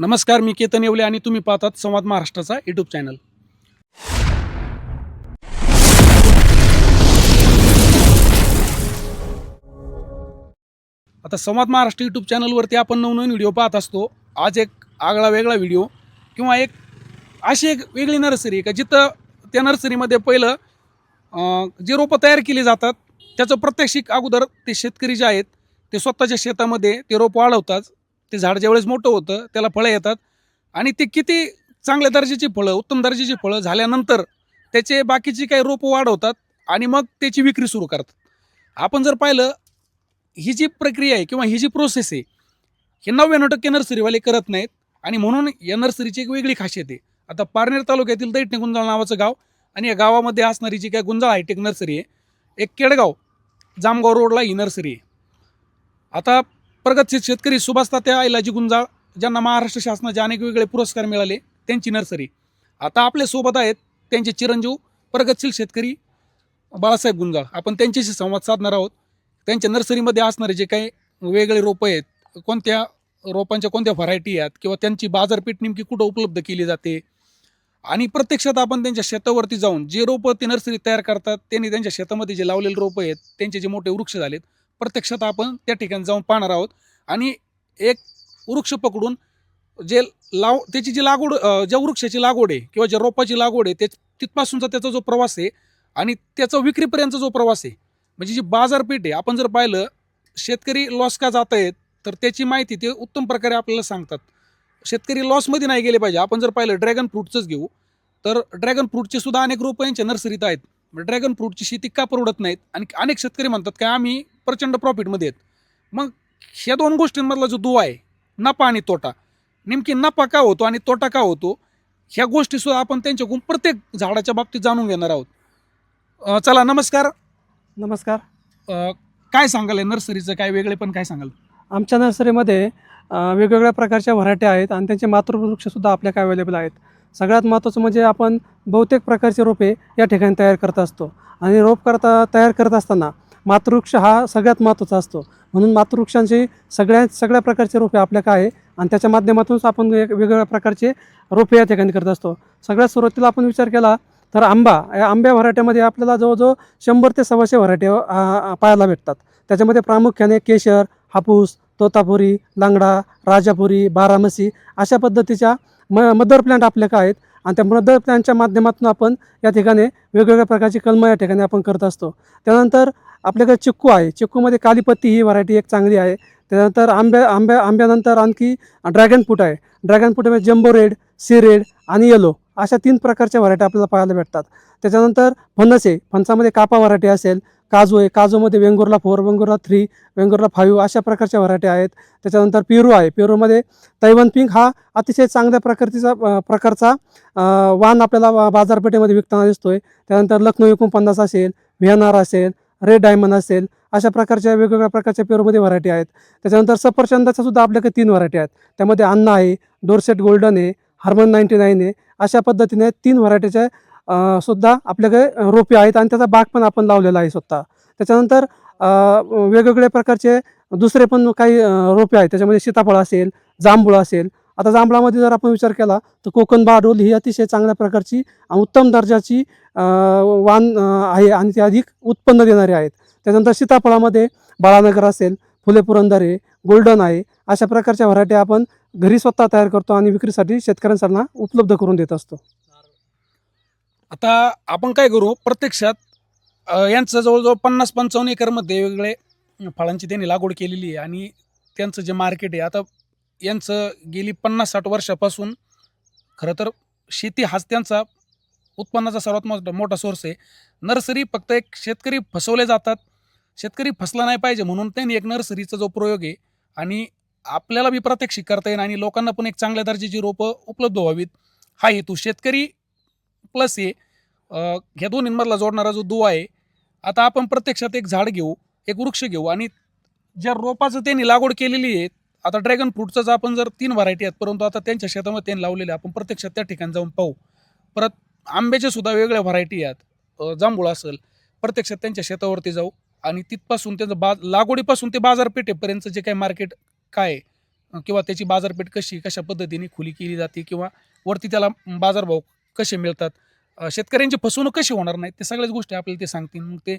नमस्कार मी केतन येवले आणि तुम्ही पाहतात संवाद महाराष्ट्राचा यूट्यूब चॅनल आता संवाद महाराष्ट्र यूट्यूब चॅनलवरती आपण नवनवीन व्हिडिओ पाहत असतो. आज एक आगळा वेगळा व्हिडिओ किंवा एक अशी एक वेगळी नर्सरी आहे का जिथं त्या नर्सरीमध्ये पहिलं जे रोपं तयार केली जातात त्याचं प्रत्यक्षिक अगोदर ते शेतकरी जे आहेत ते स्वतःच्या शेतामध्ये ते रोप वाढवतात. ते झाड ज्यावेळेस मोठं होतं त्याला फळं येतात. आणि ते किती चांगल्या दर्जाची फळं उत्तम दर्जाची फळं झाल्यानंतर त्याचे बाकीची काही रोपं वाढवतात आणि मग त्याची विक्री सुरू करतात. आपण जर पाहिलं ही जी प्रक्रिया आहे किंवा ही जी प्रोसेस आहे हे नव्याण्णव टक्के नर्सरीवाले करत नाहीत आणि म्हणून या नर्सरीची एक वेगळी खासियत आहे. आता पारनेर तालुक्यातील दैठणे गुंजाळ नावाचं गाव आणि या गावामध्ये असणारी जी काय गुंजाळ हायटेक नर्सरी आहे एक केडगाव जामगाव रोडला ही नर्सरी आहे. आता प्रगतशील शेतकरी सुभाष तात्या आयलाजी गुंजाळ ज्यांना महाराष्ट्र शासनाचे अनेक वेगळे पुरस्कार मिळाले त्यांची नर्सरी. आता आपल्यासोबत आहेत त्यांचे चिरंजीव प्रगतशील शेतकरी बाळासाहेब गुंजाळ. आपण त्यांच्याशी संवाद साधणार आहोत. त्यांच्या नर्सरीमध्ये असणारे जे काही वेगळे रोपं आहेत कोणत्या रोपांच्या कोणत्या व्हरायटी आहेत किंवा त्यांची बाजारपेठ नेमकी कुठं उपलब्ध केली जाते? आणि प्रत्यक्षात आपण त्यांच्या शेतावरती जाऊन जे रोपं ते नर्सरी तयार करतात त्यांनी त्यांच्या शेतामध्ये जे लावलेले रोपं आहेत त्यांचे जे मोठे वृक्ष झालेत प्रत्यक्षात आपण त्या ठिकाणी जाऊन पाहणार आहोत. आणि एक वृक्ष पकडून जे लाव त्याची जी लागवड ज्या वृक्षाची लागवड आहे किंवा ज्या रोपाची लागवड आहे त्या तिथपासूनचा त्याचा जो प्रवास आहे आणि त्याचा विक्रीपर्यंतचा जो प्रवास आहे म्हणजे जी बाजारपेठ आहे आपण जर पाहिलं शेतकरी लॉस का जात आहेत तर त्याची माहिती ते उत्तम प्रकारे आपल्याला सांगतात. शेतकरी लॉसमध्ये नाही गेले पाहिजे. आपण जर पाहिलं ड्रॅगन फ्रूटचंच घेऊ तर ड्रॅगन फ्रूटचे सुद्धा अनेक रोपं यांच्या नर्सरीत आहेत. ड्रॅगन फ्रूटची शेती का परवडत नाहीत? आणि अनेक शेतकरी म्हणतात की आम्ही प्रचंड प्रॉफिटमध्ये आहेत. मग ह्या दोन गोष्टींमधला जो दुवा आहे नफा आणि तोटा नेमकी नफा का होतो आणि तोटा का होतो ह्या गोष्टी सुद्धा आपण त्यांच्याकडून प्रत्येक झाडाच्या बाबतीत जाणून घेणार आहोत. चला नमस्कार. नमस्कार. अं, काय सांगाल या नर्सरीचं? काय वेगळे पण काय सांगाल? आमच्या नर्सरीमध्ये अ, वेगवेगळ्या प्रकारच्या व्हरायटी आहेत आणि त्यांचे मातृवृक्षसुद्धा आपल्याकडे अवेलेबल आहेत. सगळ्यात महत्त्वाचं म्हणजे आपण बहुतेक प्रकारचे रोपे या ठिकाणी तयार करत असतो. आणि रोप करता तयार करत असताना मातृवृक्ष हा सगळ्यात महत्त्वाचा असतो. म्हणून मातृवृक्षांची सगळ्या सगळ्या प्रकारचे रोपे आपल्याकडे आहे आणि त्याच्या माध्यमातूनच आपण वेग वेगवेगळ्या प्रकारचे रोपे या ठिकाणी करत असतो. सगळ्यात सुरुवातीला आपण विचार केला तर आंबा या आंब्या व्हरायटीमध्ये आपल्याला जवळजवळ शंभर ते सव्वाशे व्हरायटी पाहायला भेटतात. त्याच्यामध्ये प्रामुख्याने केशर हापूस तोतापुरी लांगडा राजापुरी बारामसी अशा पद्धतीच्या म मदर प्लांट आपल्याकडे आहेत आणि त्या मदर प्लॅनच्या माध्यमातून आपण या ठिकाणी वेगवेगळ्या प्रकारची कलमं या ठिकाणी आपण करत असतो. त्यानंतर आपल्याकडे चिक्कू आहे. चिक्कूमध्ये कालीपत्ती ही व्हरायटी एक चांगली आहे. त्यानंतर आंब्या आंब्या आंब्यानंतर आणखी ड्रॅगन फ्रूट आहे. ड्रॅगन फ्रूटमध्ये म्हणजे जम्बो रेड सी रेड आणि येलो अशा तीन प्रकारच्या व्हरायटी आपल्याला पाहायला भेटतात. त्याच्यानंतर फणस आहे फणसामध्ये कापा व्हरायटी असेल काजू आहे काजूमध्ये Vengurla four Vengurla three Vengurla five अशा प्रकारच्या व्हरायटी आहेत. त्याच्यानंतर पेरू आहे पेरूमध्ये तैवन पिंक हा अतिशय चांगल्या प्रकारचा प्रकारचा वाण आपल्याला बाजारपेठेमध्ये विकताना दिसतोय. त्यानंतर लखनौ एकोणपन्नास असेल व्हिएनआर असेल रेड डायमंड असेल अशा प्रकारच्या वेगवेगळ्या प्रकारच्या पेरूमध्ये व्हरायटी आहेत. त्याच्यानंतर सफरचंदाच्या सुद्धा आपल्याकडे तीन व्हरायटी आहेत. त्यामध्ये अन्ना आहे डोरसेट गोल्डन आहे हार्मन नाईन्टी नाईन आहे अशा पद्धतीने तीन व्हरायटीच्या सुद्धा आपल्याकडे रोपे आहेत आणि त्याचा बाग पण आपण लावलेला आहे स्वतः. त्याच्यानंतर वेगवेगळ्या प्रकारचे दुसरे पण काही रोपे आहेत. त्याच्यामध्ये सीताफळ असेल जांभूळ असेल. आता जांभळामध्ये जर आपण विचार केला तर कोकण बाडोल ही अतिशय चांगल्या प्रकारची उत्तम दर्जाची वाण आहे आणि ती अधिक उत्पन्न देणारे आहेत. त्याच्यानंतर सीताफळामध्ये बाळानगर असेल फुले पुरंदर आहे गोल्डन आहे अशा प्रकारच्या व्हरायटी आपण घरी स्वतः तयार करतो आणि विक्रीसाठी शेतकऱ्यांना उपलब्ध करून देत असतो. आता आपण काय करू? प्रत्यक्षात यांचं जवळजवळ पन्नास पंचावन्न एकरमध्ये वेगवेगळे फळांची त्यांनी लागवड केलेली आहे आणि त्यांचं जे मार्केट आहे आता यांचं गेली पन्नास साठ वर्षापासून खरं तर शेती हाच त्यांचा उत्पन्नाचा सर्वात मोठा मोठा सोर्स आहे. नर्सरी फक्त एक शेतकरी फसवले जातात शेतकरी फसला नाही पाहिजे म्हणून त्यांनी एक नर्सरीचा जो प्रयोग आहे आणि आपल्याला बी प्रात्यक्षिक करता येईल आणि लोकांना पण एक चांगल्या दर्जाची रोपं उपलब्ध व्हावीत हा हेतू. शेतकरी प्लस आहे ह्या दोन्हींमधला जोडणारा जो दुवा आहे आता आपण प्रत्यक्षात एक झाड घेऊ एक वृक्ष घेऊ आणि ज्या रोपाचं त्यांनी लागवड केलेली आहे आता ड्रॅगन फ्रूटचाच आपण जर तीन व्हरायटी आहेत परंतु आता त्यांच्या शेतामध्ये त्यांनी लावलेले आपण प्रत्यक्षात त्या ठिकाणी जाऊन पाहू. परत आंब्याच्या सुद्धा वेगळ्या व्हरायटी आहेत जांभूळ असेल प्रत्यक्षात त्यांच्या शेतावरती जाऊ. आणि तिथपासून त्याचं बा लागवडीपासून ते बाजारपेठेपर्यंत जे काही मार्केट काय किंवा त्याची बाजारपेठ कशी कशा पद्धतीने खुली केली जाते किंवा वरती त्याला बाजारभाव कसे मिळतात शेतकऱ्यांची फसवणूक कशी होणार नाही ते सगळ्याच गोष्टी आपल्याला ते सांगतील. मग ते